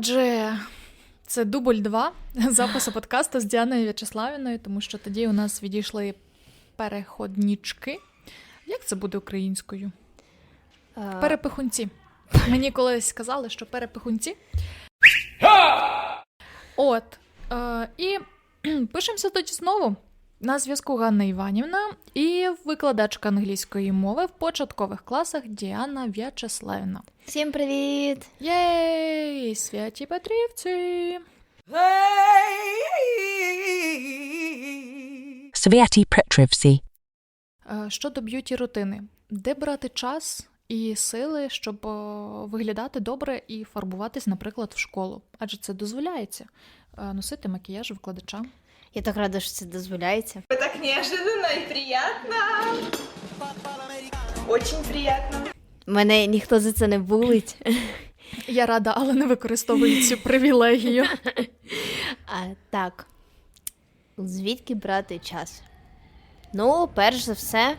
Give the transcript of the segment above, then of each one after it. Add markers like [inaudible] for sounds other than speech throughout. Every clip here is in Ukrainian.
Отже, це дубль 2 [laughs] запису подкасту з Діаною В'ячеславіною, тому що тоді у нас відійшли переходнічки. Як це буде українською? Е, Перепихунці. Мені колись сказали, що перепихунці. От. Е, і [clears throat] пишемося тоді знову. На зв'язку Ганна Іванівна і викладачка англійської мови в початкових класах Діана В'ячеславівна. Всім привіт! Єй, святі Петрівці! Sviati Petrivsi. Е, Щодо б'юті рутини, де брати час і сили, щоб виглядати добре і фарбуватись, наприклад, в школу? Адже це дозволяється е, носити макіяж викладача. Я так рада, що це дозволяється. Так неожиданно и приятно. Очень приятно. Мене ніхто за це не булить. Я рада, але не використовую цю привілегію. А, так. Звідки брати час? Ну, перш за все,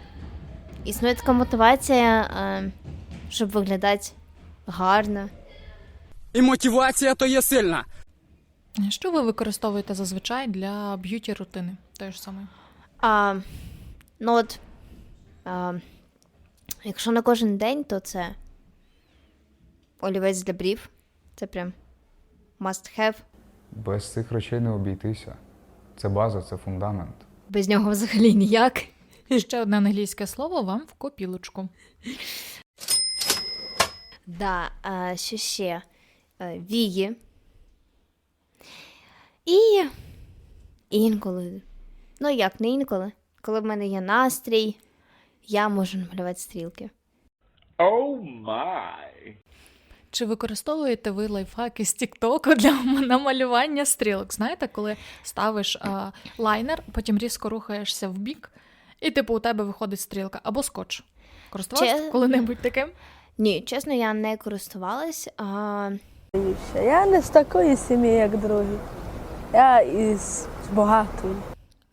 існує така мотивація, щоб виглядати гарно. І мотивація то є сильна. Що ви використовуєте зазвичай для б'юті рутини? Те ж саме. А, ну от, а, якщо на кожен день, то це олівець для брів. Це прям must have. Без цих речей не обійтися. Це база, це фундамент. Без нього взагалі ніяк. Ще одне англійське слово вам в копілочку. Да, а, що ще? Е, Вії. І інколи. Ну, як не інколи. Коли в мене є настрій, я можу намалювати стрілки. Oh my. Чи використовуєте ви лайфхаки з Тіктоку для намалювання стрілок? Знаєте, коли ставиш а, лайнер, потім різко рухаєшся в бік, і типу у тебе виходить стрілка або скотч. Користувалися Чи- коли-небудь таким? Ні, чесно, я не користувалась. А, Я не з такої сім'ї, як другі. Я із багатої.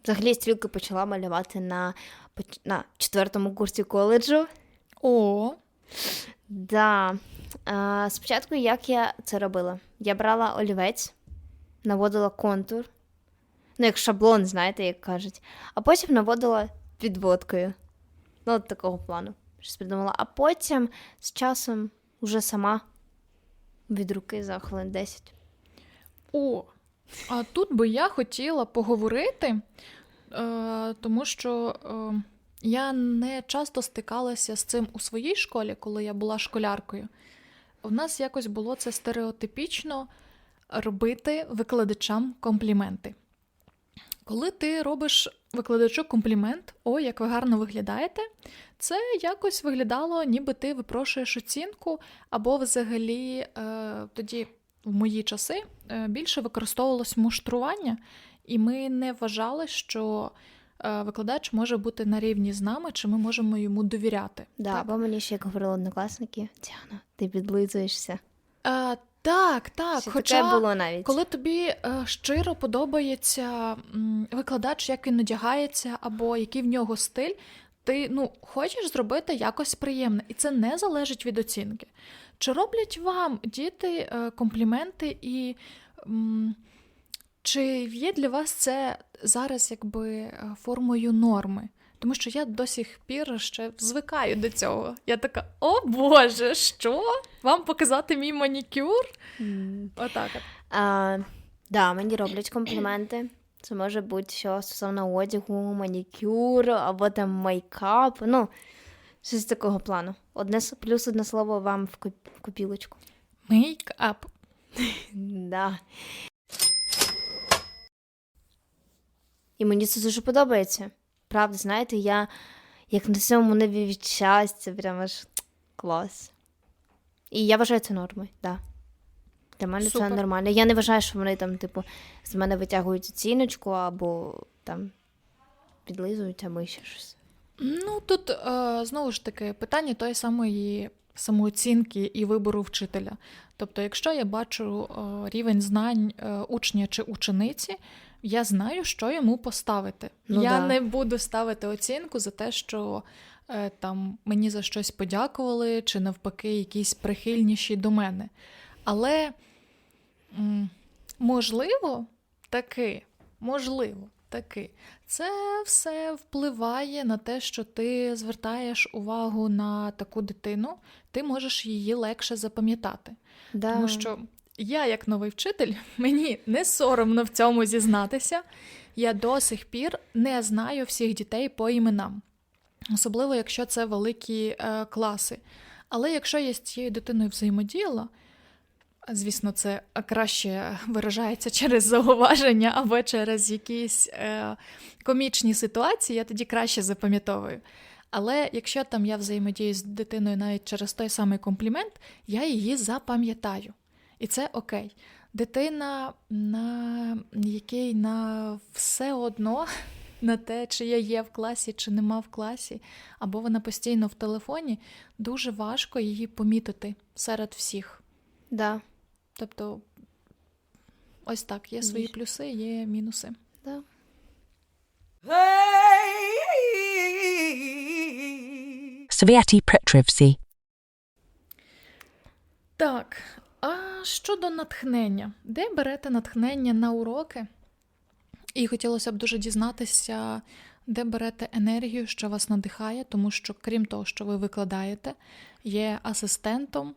взагалі стрілки почала малювати на, на четвертому курсі коледжу. О, Да. А, спочатку як я це робила? Я брала олівець, наводила контур. Ну, як шаблон, знаєте, як кажуть. А потім наводила підводкою. Ну, от такого плану. Щось придумала. А потім з часом уже сама від руки за хвилин 10. О, а тут би я хотіла поговорити, е, тому що е, я не часто стикалася з цим у своїй школі, коли я була школяркою. У нас якось було це стереотипічно робити викладачам компліменти. Коли ти робиш викладачу комплімент, о, як ви гарно виглядаєте, це якось виглядало, ніби ти випрошуєш оцінку, або взагалі е, тоді в мої часи е, більше використовувалось муштрування, і ми не вважали, що е, викладач може бути на рівні з нами, чи ми можемо йому довіряти. Да, Так? бо мені ще як говорили однокласники, Діана, ти підлизуєшся. Е, так, так. Що Хоча таке було навіть. коли тобі е, щиро подобається м, викладач, як він одягається, або який в нього стиль, ти ну, хочеш зробити якось приємне, і це не залежить від оцінки. Чи роблять вам діти е, компліменти, і чи є для вас це зараз якби е, формою норми? Тому що я до сих пір ще звикаю до цього. Я така: о Боже, що? Вам показати мій манікюр? Отак от. А, да, мені роблять компліменти. Це може бути що стосовно одягу, манікюру або там мейкап. Ну, щось такого плану. Одне плюс одне слово вам в коп- в копілочку. Мейкап. [laughs] Да. І мені це дуже подобається. Правда, знаєте, я як на цьому небі від щастя, прямо аж клас. І я вважаю це нормою, да. Для мене Супер. це нормально. Я не вважаю, що вони там, типу, з мене витягують оціночку або там підлизують, або ще щось. Ну тут е, знову ж таки питання тої самої самооцінки і вибору вчителя. Тобто, якщо я бачу е, рівень знань е, учня чи учениці, я знаю, що йому поставити. Ну я да. не буду ставити оцінку за те, що там мені за щось подякували, чи навпаки, якісь прихильніші до мене. Але можливо, таки, можливо, таки, це все впливає на те, що ти звертаєш увагу на таку дитину, ти можеш її легше запам'ятати. Да. Тому що я, як новий вчитель, [laughs] мені не соромно в цьому зізнатися. Я до сих пір не знаю всіх дітей по іменам, особливо якщо це великі е, класи. Але якщо я з цією дитиною взаємодіяла, звісно, це краще виражається через зауваження або через якісь е, комічні ситуації, я тоді краще запам'ятовую. Але якщо там я взаємодію з дитиною навіть через той самий комплімент, я її запам'ятаю. І це окей. Дитина, на якій на все одно на те, чи я є в класі, чи нема в класі, або вона постійно в телефоні, дуже важко її помітити серед всіх. Да. Тобто, ось так, є свої Ні. плюси, є мінуси. Да. Так, а щодо натхнення, де берете натхнення на уроки? І хотілося б дуже дізнатися, де берете енергію, що вас надихає, тому що, крім того, що ви викладаєте, є асистентом,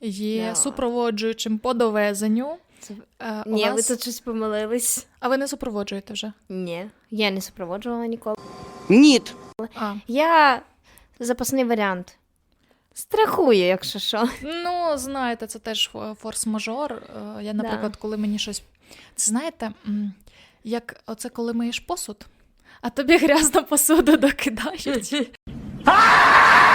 є Да. супроводжуючим по довезенню. Це... Е, Ні, вас- ви тут щось помилились. А ви не супроводжуєте вже? Ні, я не супроводжувала ніколи. Ніт. А, Я запасний варіант. Страхую, якщо що. Ну, знаєте, це теж форс-мажор. Е, Я, наприклад, коли мені щось. Це знаєте, як оце коли миєш посуд, а тобі грязну посуду [laughs] докидають. [laughs]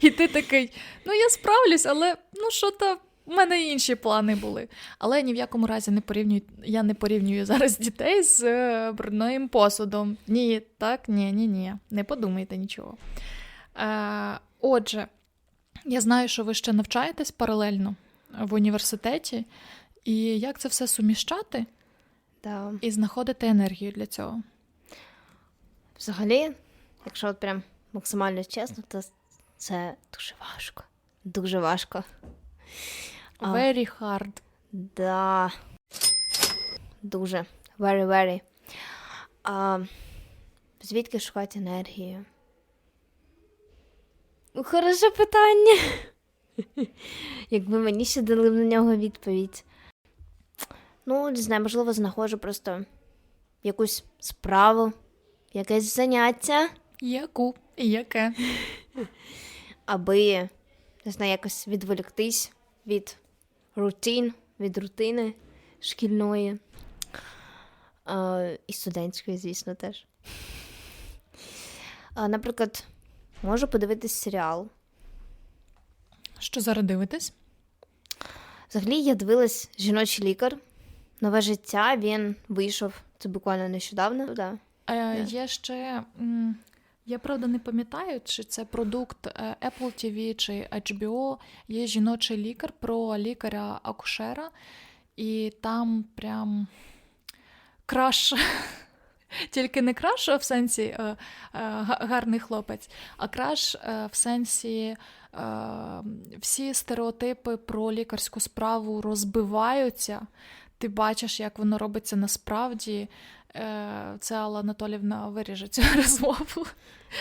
І ти такий, ну я справлюсь, але ну що то. У мене інші плани були. Але ні в якому разі не порівнюю, я не порівнюю зараз дітей з е, брудним посудом. Ні, так, ні, ні, ні. Не подумайте нічого. Е, отже, я знаю, що ви ще навчаєтесь паралельно в університеті, і як це все суміщати Да. і знаходити енергію для цього. Взагалі, якщо от прям максимально чесно, то це дуже важко. Дуже важко. А. Very hard. Да. Дуже. Very, very. А, звідки шукати енергію? Хороше питання. Якби мені ще дали на нього відповідь. Ну, не знаю, можливо, знаходжу просто якусь справу, якесь заняття, Яку яке? [laughs] аби, не знаю, якось відволіктись від рутин, від рутини шкільної. І студентської, звісно, теж. Наприклад, можу подивитись серіал. Що зараз дивитесь? Взагалі, я дивилась жіночий лікар. Нове життя він вийшов. Це буквально нещодавно. Да. Е, Є ще. Я правда не пам'ятаю, чи це продукт е, Apple TV чи HBO. Є жіночий лікар про лікаря-акушера, і там прям краш. [laughs] Тільки не краш в сенсі е, е, гарний хлопець, а краш в сенсі всі стереотипи про лікарську справу розбиваються. Ти бачиш, як воно робиться насправді. Е, Це Алла Анатолівна виріже цю [laughs] розмову.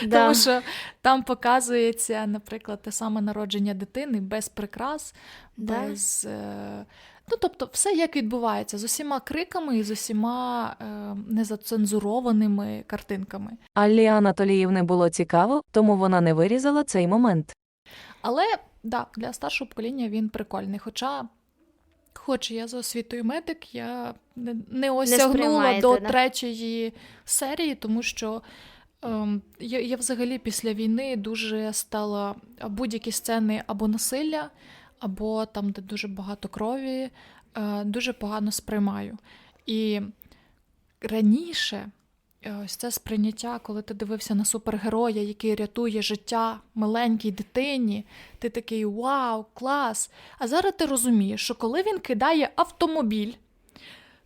Да. Тому що там показується, наприклад, те саме народження дитини без прикрас, Да. без. Е... Ну, тобто, все як відбувається з усіма криками і з усіма е, незацензурованими картинками. Аллі Анатоліївни було цікаво, тому вона не вирізала цей момент. Але да, для старшого покоління він прикольний. Хоча, хоч я за освітою медик, я не, осягнула не до да? третьої серії, тому що ем, я, я взагалі після війни дуже стала будь-які сцени або насилля, або там, де дуже багато крові, е, дуже погано сприймаю. І раніше. Е, Ось це сприйняття, коли ти дивився на супергероя, який рятує життя маленькій дитині, ти такий вау, клас. А зараз ти розумієш, що коли він кидає автомобіль,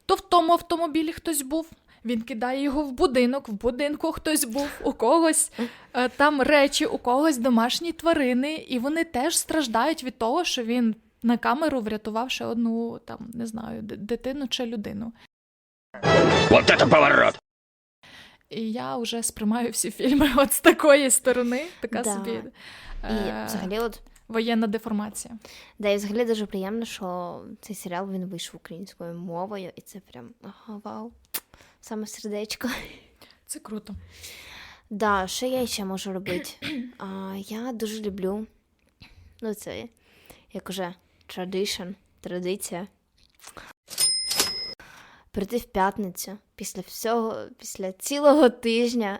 то в тому автомобілі хтось був. Він кидає його в будинок, в будинку хтось був, у когось е, там речі, у когось домашні тварини, і вони теж страждають від того, що він на камеру, врятувавши одну там, не знаю, дитину чи людину. Вот это поворот! І я вже сприймаю всі фільми [laughs] от з такої сторони, така Да. собі І е, взагалі, от воєнна деформація. Да, і взагалі дуже приємно, що цей серіал він вийшов українською мовою, і це прям ага, вау. Саме сердечко. Це круто. Да, що я ще можу робити? А, я дуже люблю. Ну, це як уже tradition, традиція. Прийти в п'ятницю після всього, після цілого тижня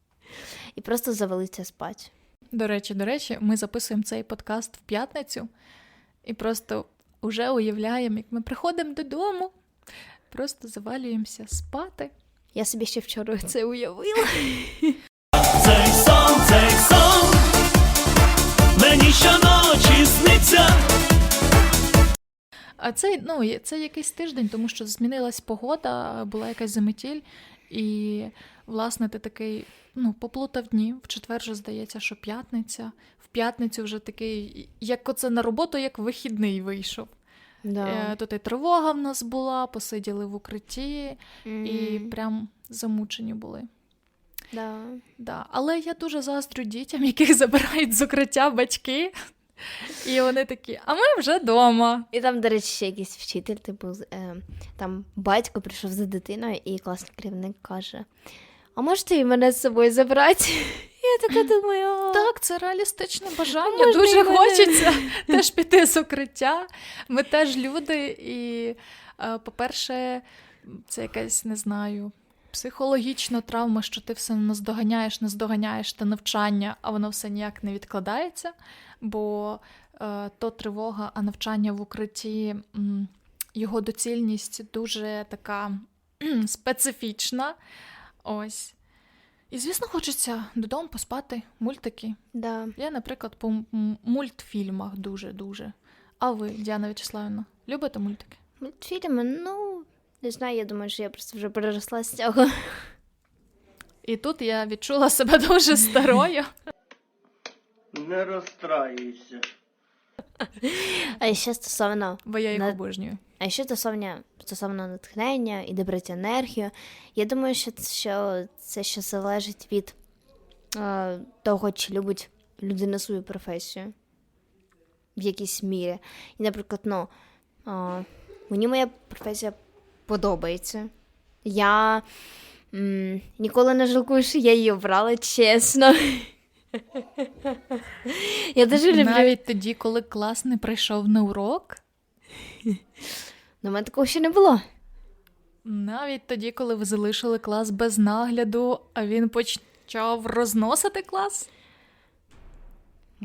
[laughs] і просто завалитися спати. До речі, до речі, ми записуємо цей подкаст в п'ятницю і просто вже уявляємо, як ми приходимо додому, просто завалюємося спати. Я собі ще вчора це уявила. [laughs] А це, ну, це якийсь тиждень, тому що змінилась погода, була якась заметіль, і, власне, ти такий ну, поплутав дні. В четвер вже здається, що п'ятниця. В п'ятницю вже такий, як оце на роботу, як вихідний вийшов. Да. Е, Тут і тривога в нас була, посиділи в укритті, і прям замучені були. да. Да. Але я дуже заздрю дітям, [laughs] яких забирають з укриття батьки. І вони такі, а ми вже вдома. І там, до речі, ще якийсь вчитель, типу, е, там батько прийшов за дитиною, і класний керівник каже: А можете і мене з собою забрати? Я така думаю, «О, Так, це реалістичне бажання. можна Дуже мене? хочеться теж піти з укриття. Ми теж люди, і, е, по-перше, це якась, не знаю, психологічна травма, що ти все наздоганяєш, наздоганяєш те навчання, а воно все ніяк не відкладається. Бо е, то тривога, а навчання в укритті, м, його доцільність дуже така специфічна. Ось. І, звісно, хочеться додому поспати, мультики. да. Я, наприклад, по мультфільмах дуже-дуже. А ви, Діана Вячеславівна, любите мультики? Мультфільми, ну, не знаю, я думаю, що я просто вже переросла з цього. І тут я відчула себе дуже старою. Не розстраюйся. А ще стосовно, Бо я їх На- обожнюю. а ще стосовно, стосовно натхнення і добрати енергію, я думаю, що, це- що це ще залежить від е, того, чи любить людина свою професію в якійсь мірі. І, наприклад, ну, е, мені моя професія подобається. Я м, ніколи не жалкую, що я її обрала, чесно. Я дуже люблю. Навіть тоді, коли клас не прийшов на урок, Ну, мене такого ще не було. навіть тоді, коли ви залишили клас без нагляду, а він почав розносити клас.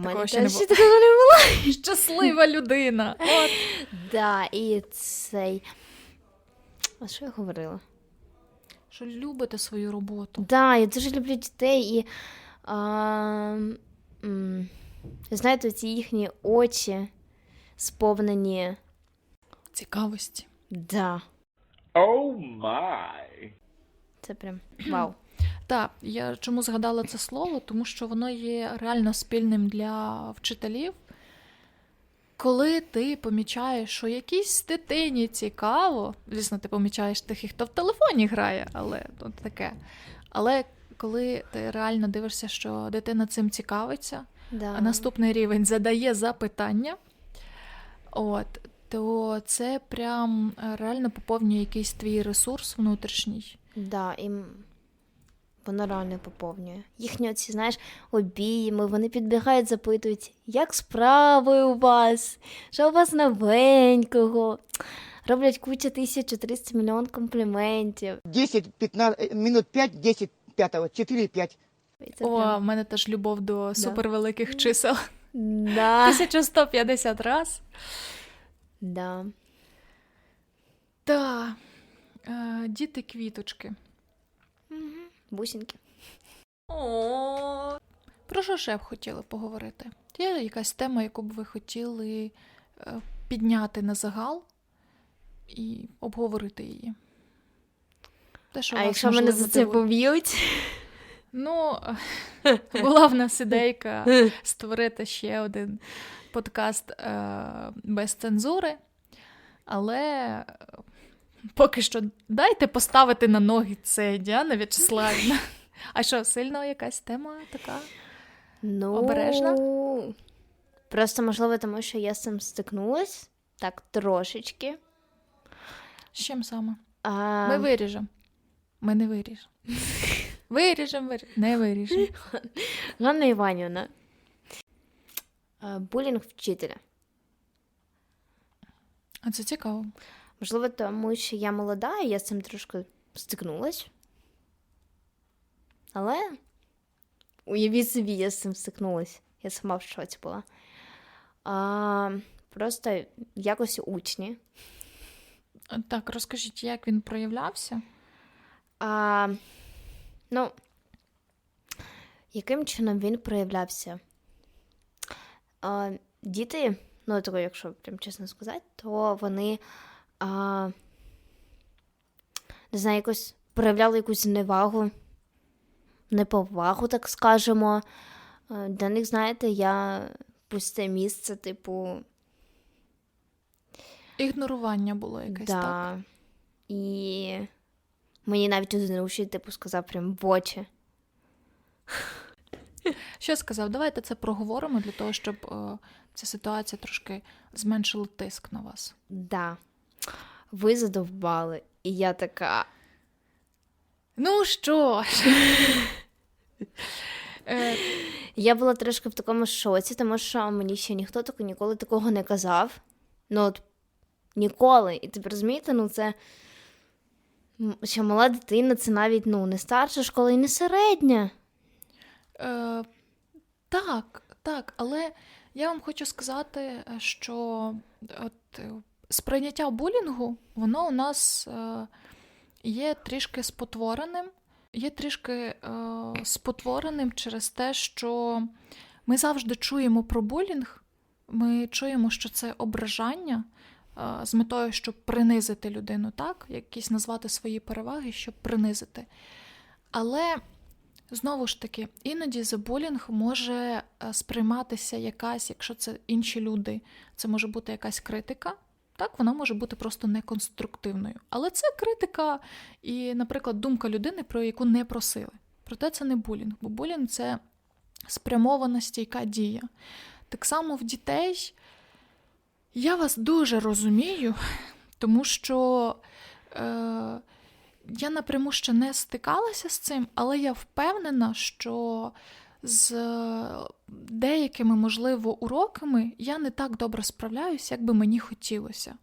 Такого ще не було. такого не було. [laughs] Щаслива людина. От. Да, і цей. А що я говорила? Що любите свою роботу. Да, я дуже люблю дітей і. А, знаєте, ці їхні очі сповнені. Цікавості. Да, Oh my! це прям вау. [clears throat] Так, я чому згадала це слово, тому що воно є реально спільним для вчителів. Коли ти помічаєш, що якійсь дитині цікаво, звісно, ти помічаєш тих, хто в телефоні грає, але от таке. Але коли ти реально дивишся, що дитина цим цікавиться, Да. а наступний рівень задає запитання, от, то це прям е, реально поповнює якийсь твій ресурс внутрішній. Да, і воно реально поповнює. Їхні оці, знаєш, обійми, вони підбігають, запитують, як справи у вас, що у вас новенького. Роблять кучу 1300 мільйон компліментів. 10, 15, минут 5, 10, 5, 4, 5. Це О, прям- в мене теж любов до супервеликих чисел. Да. [laughs] 1150 раз. Да. Та е, діти квіточки. Бусинки. О. Про що ще б хотіли поговорити? Є якась тема, яку б ви хотіли е, підняти на загал і обговорити її? Те, що А вас, якщо мене за це поб'ють? Ну, [laughs] була в нас ідейка [laughs] створити ще один подкаст е, без цензури, але поки що дайте поставити на ноги це Діана В'ячеславівна. А що, сильно якась тема така? Ну, Обережна? Просто, можливо, тому що я з цим стикнулась так трошечки. З чим саме? А, Ми виріжемо. Ми не виріжемо. [laughs] Виріжемо, виріжемо. Не виріжемо. Ганна Іванівна. Булінг вчителя. А це цікаво. Можливо, тому що я молода, і я з цим трошки стикнулась. Але уявіть собі, я з цим стикнулась. Я сама в шоці була. А, просто якось учні. Так, розкажіть, як він проявлявся? А, ну, яким чином він проявлявся? А, діти, ну, тако, якщо прям чесно сказати, то вони а, не знаю, якось проявляли якусь зневагу, неповагу, так скажемо. А, Для них, знаєте, я пусте місце, типу, Ігнорування було якесь так. І мені навіть один учитель, типу, сказав прям в очі. Що сказав? Давайте це проговоримо для того, щоб е, ця ситуація трошки зменшила тиск на вас. Да. Ви задовбали. І я така. Ну що ж. Е, Я була трошки в такому шоці, тому що мені ще ніхто тако ніколи такого не казав. Ну, от ніколи. І тепер розумієте, ну це. Що мала дитина, це навіть ну, не старша школа і не середня. Е, так, так, але я вам хочу сказати, е, що от, сприйняття булінгу, воно у нас е, є трішки спотвореним, є трішки е, спотвореним через те, що ми завжди чуємо про булінг, ми чуємо, що це ображання е, з метою, щоб принизити людину, так? Якісь назвати свої переваги, щоб принизити. Але Знову ж таки, іноді за булінг може сприйматися якась, якщо це інші люди, це може бути якась критика. Так, вона може бути просто неконструктивною. Але це критика і, наприклад, думка людини, про яку не просили. Проте це не булінг, бо булінг це спрямована стійка дія. Так само в дітей я вас дуже розумію, тому що. Е, я напряму ще не стикалася з цим, але я впевнена, що з деякими, можливо, уроками я не так добре справляюся, як би мені хотілося.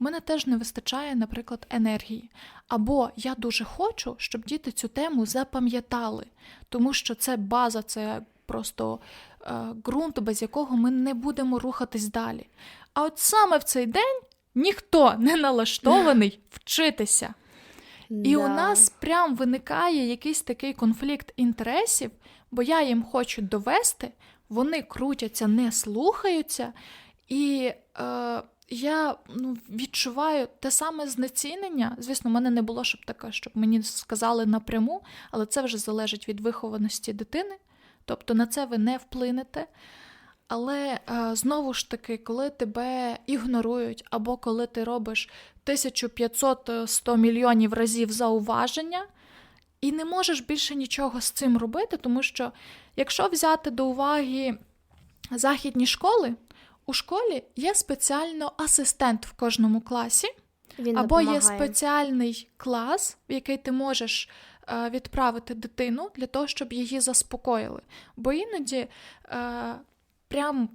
У мене теж не вистачає, наприклад, енергії. Або я дуже хочу, щоб діти цю тему запам'ятали, тому що це база, це просто е, ґрунт, без якого ми не будемо рухатись далі. А от саме в цей день ніхто не налаштований [laughs] вчитися. І у нас прям виникає якийсь такий конфлікт інтересів, бо я їм хочу довести, вони крутяться, не слухаються, і е, я ну, відчуваю те саме знецінення. Звісно, в мене не було щоб таке, щоб мені сказали напряму, але це вже залежить від вихованості дитини, тобто на це ви не вплинете. Але е, знову ж таки, коли тебе ігнорують, або коли ти робиш 1500-100 мільйонів разів зауваження, і не можеш більше нічого з цим робити, тому що якщо взяти до уваги західні школи, у школі є спеціально асистент в кожному класі, Він або є спеціальний клас, в який ти можеш е, відправити дитину для того, щоб її заспокоїли. Бо іноді е, прям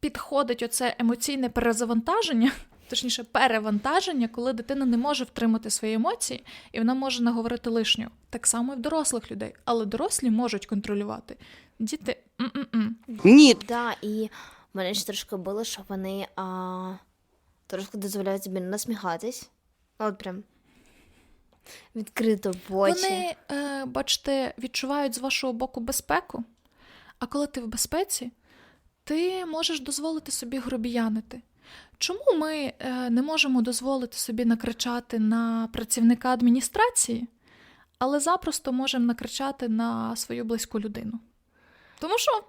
підходить оце емоційне перезавантаження, точніше, перевантаження, коли дитина не може втримати свої емоції, і вона може наговорити лишню. Так само і в дорослих людей. Але дорослі можуть контролювати. Діти. м-м-м. Ні. Да, і мене ж трошки було, що вони а, трошки дозволяють собі насміхатись. От прям відкрито в очі. Вони, е, бачите, відчувають з вашого боку безпеку, а коли ти в безпеці, ти можеш дозволити собі грубіянити. Чому ми е, не можемо дозволити собі накричати на працівника адміністрації, але запросто можемо накричати на свою близьку людину? Тому що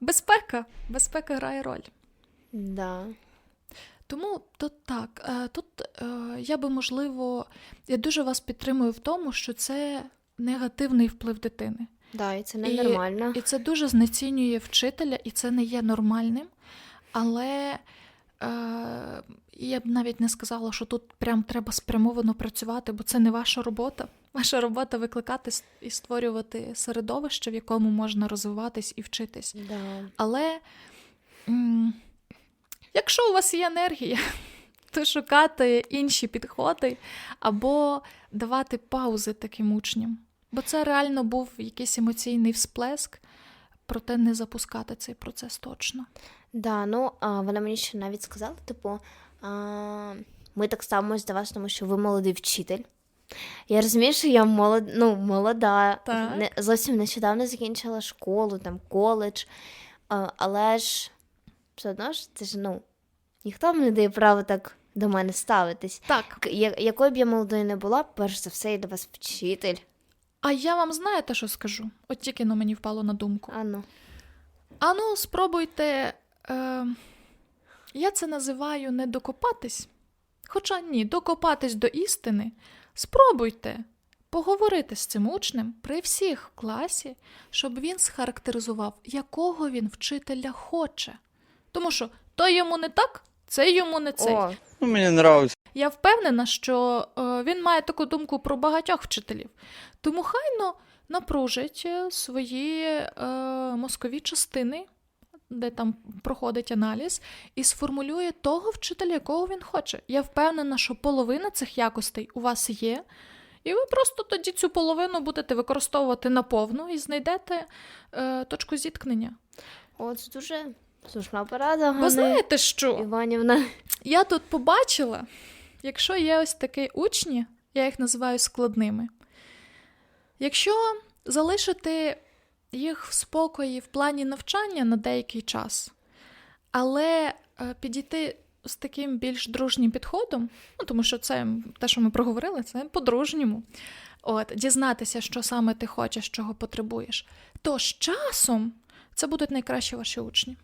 безпека, безпека грає роль. Да. Тому тут так, е, тут е, я би, можливо, я дуже вас підтримую в тому, що це негативний вплив дитини. Да, і це ненормально. І це дуже знецінює вчителя, і це не є нормальним. Але я б навіть не сказала, що тут прям треба спрямовано працювати, бо це не ваша робота. [laughs] Ваша робота викликати і створювати середовище, в якому можна розвиватись і вчитись. Да. Але м, якщо у вас є енергія, [laughs] то шукати інші підходи або давати паузи таким учням. Бо це реально був якийсь емоційний всплеск, проте не запускати цей процес точно. Да, ну а, вона мені ще навіть сказала, типу, а, ми так ставимось до вас, тому що ви молодий вчитель. Я розумію, що я молод... ну, молода, Так. Не, зовсім нещодавно закінчила школу, там коледж, а, але ж все одно ж це ж ну, ніхто мені не дає право так до мене ставитись. Так, я- якою б я молодою не була, перш за все, я до вас вчитель. А я вам знаєте, що скажу? От тільки но мені впало на думку. А ну. Ану, спробуйте. Е, я це називаю не докопатись. Хоча ні, докопатись до істини. Спробуйте поговорити з цим учнем при всіх в класі, щоб він схарактеризував, якого він вчителя хоче. Тому що то йому не так, це йому не цей. О, Ну, мені нравится. Я впевнена, що е, він має таку думку про багатьох вчителів. Тому хайно напружить е, свої е, мозкові частини, де там проходить аналіз, і сформулює того вчителя, якого він хоче. Я впевнена, що половина цих якостей у вас є. І ви просто тоді цю половину будете використовувати наповну і знайдете е, точку зіткнення. о, це дуже слушна порада. Ви знаєте, що? Іванівна. Я тут побачила, якщо є ось такі учні, я їх називаю складними. Якщо залишити їх в спокої в плані навчання на деякий час, але е, підійти з таким більш дружнім підходом, ну тому що це те, що ми проговорили, це по-дружньому. От, дізнатися, що саме ти хочеш, чого потребуєш, то з часом це будуть найкращі ваші учні.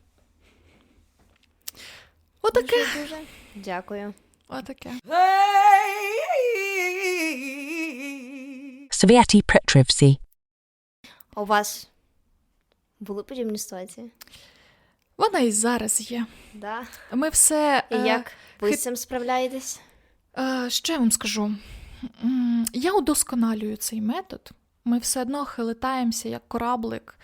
Отаке. Дуже, дуже. Дякую. Отаке. Petrivsi. А у вас були подібні ситуації? Вона і зараз є. Да. Ми все. І е, як ви хит- з цим справляєтесь? Е, що я вам скажу? Я удосконалюю цей метод. Ми все одно хилитаємося як кораблик,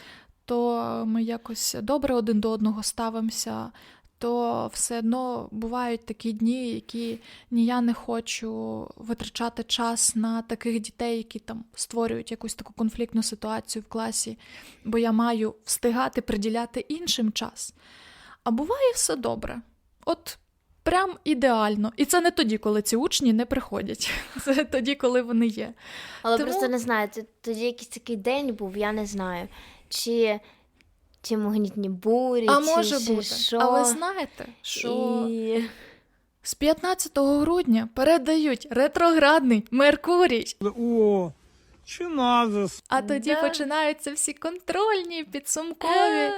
то ми якось добре один до одного ставимося, то все одно бувають такі дні, які ні я не хочу витрачати час на таких дітей, які там створюють якусь таку конфліктну ситуацію в класі, бо я маю встигати приділяти іншим час. А буває все добре. От прям ідеально. І це не тоді, коли ці учні не приходять. [laughs] Це тоді, коли вони є. Але Тому- просто не знаю, тоді якийсь такий день був, я не знаю. Чи, чи магнітні бурі, А чи, може чи бути. що. А ви знаєте, що І... з 15 грудня передають ретроградний Меркурій, О, чи надо? а тоді Да. починаються всі контрольні, підсумкові.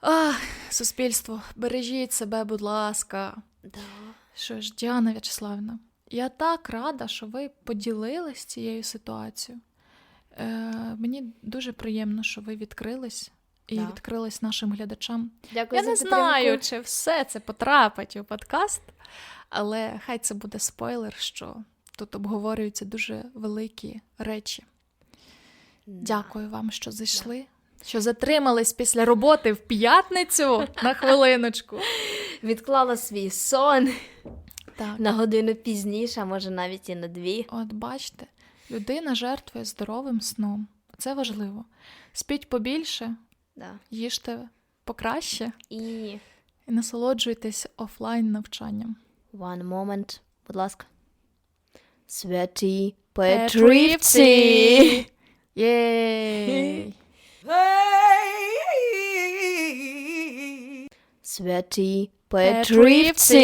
А, суспільство, бережіть себе, будь ласка. Да. Що ж, Діана В'ячеславівна, я так рада, що ви поділились цією ситуацією. Е, мені дуже приємно, що ви відкрились і Да. відкрились нашим глядачам. Дякую Я за не підтримку. знаю, чи все це потрапить у подкаст, але хай це буде спойлер, що тут обговорюються дуже великі речі. Дякую вам, що зайшли, що затримались після роботи в п'ятницю на хвилиночку. Відклала свій сон Так. на годину пізніше, а може навіть і на дві. От бачите, людина жертвує здоровим сном. Це важливо. Спіть побільше, Да. їжте покраще І і насолоджуйтесь офлайн навчанням. one moment, будь ласка. Святі Петрівці! Єй! Святі! Петрівці!